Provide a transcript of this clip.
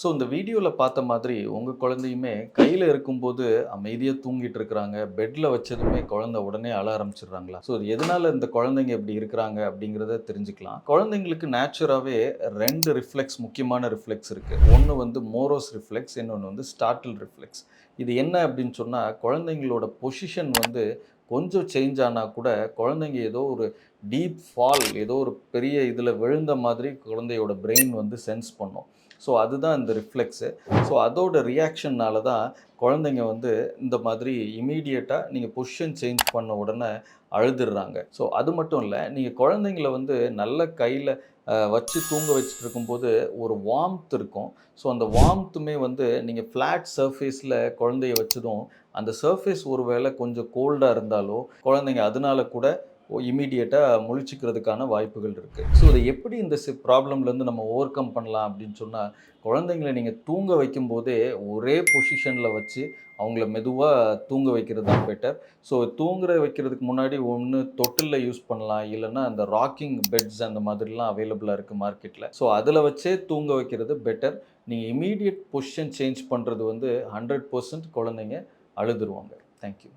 So இந்த வீடியோவில் பார்த்த மாதிரி உங்கள் குழந்தையுமே கையில் இருக்கும்போது அமைதியாக தூங்கிட்டு இருக்கிறாங்க. பெட்டில் வச்சதுமே குழந்தை உடனே அழ ஆரம்பிச்சிடுறாங்களா? ஸோ எதனால் இந்த குழந்தைங்க இப்படி இருக்கிறாங்க அப்படிங்கிறத தெரிஞ்சுக்கலாம். குழந்தைங்களுக்கு நேச்சுராகவே ரெண்டு ரிஃப்ளெக்ஸ் முக்கியமான ரிஃப்ளெக்ஸ் இருக்குது ஒன்று வந்து மோரோஸ் ரிஃப்ளெக்ஸ் இன்னொன்று வந்து ஸ்டார்டில் ரிஃப்ளெக்ஸ் இது என்ன அப்படின்னு சொன்னால் குழந்தைங்களோட பொசிஷன் வந்து கொஞ்சம் சேஞ்ச் ஆனால் கூட குழந்தைங்க ஏதோ ஒரு டீப் ஃபால் ஏதோ ஒரு பெரிய இதில் விழுந்த மாதிரி குழந்தையோட பிரெயின் வந்து சென்ஸ் பண்ணும். ஸோ அதுதான் இந்த ரிஃப்ளெக்ஸு ஸோ அதோட ரியாக்ஷன்னால தான் குழந்தைங்க வந்து இந்த மாதிரி இமீடியட்டாக நீங்கள் பொசிஷன் சேஞ்ச் பண்ண உடனே அழுதுடுறாங்க. ஸோ அது மட்டும் இல்லை நீங்கள் குழந்தைங்கள வந்து நல்ல கையில் வச்சு தூங்க வச்சுட்டு இருக்கும்போது ஒரு வார்ம்த் இருக்கும். ஸோ அந்த வார்ம்த்துமே வந்து நீங்கள் ஃப்ளாட் சர்ஃபேஸில் குழந்தைய வச்சதும் அந்த சர்ஃபேஸ் ஒருவேளை கொஞ்சம் கோல்டாக இருந்தாலோ குழந்தைங்க அதனால கூட இமீடியட்டாக முழிச்சிக்கிறதுக்கான வாய்ப்புகள் இருக்குது ஸோ இதை எப்படி இந்த சி ப்ராப்ளம்லேருந்து நம்ம ஓவர் கம் பண்ணலாம் அப்படின்னு சொன்னால் குழந்தைங்கள நீங்கள் தூங்க வைக்கும்போதே ஒரே பொசிஷனில் வச்சு அவங்கள மெதுவாக தூங்க வைக்கிறது தான் பெட்டர் ஸோ தூங்குற வைக்கிறதுக்கு முன்னாடி ஒன்று தொட்டிலில் யூஸ் பண்ணலாம். இல்லைன்னா அந்த ராக்கிங் பெட்ஸ் அந்த மாதிரிலாம் அவைலபிளாக இருக்குது மார்க்கெட்டில் ஸோ அதில் வச்சே தூங்க வைக்கிறது பெட்டர் நீங்கள் இமீடியட் பொசிஷன் சேஞ்ச் பண்ணுறது வந்து ஹண்ட்ரட் பர்சன்ட் குழந்தைங்க அழுதுருவாங்க. தேங்க்யூ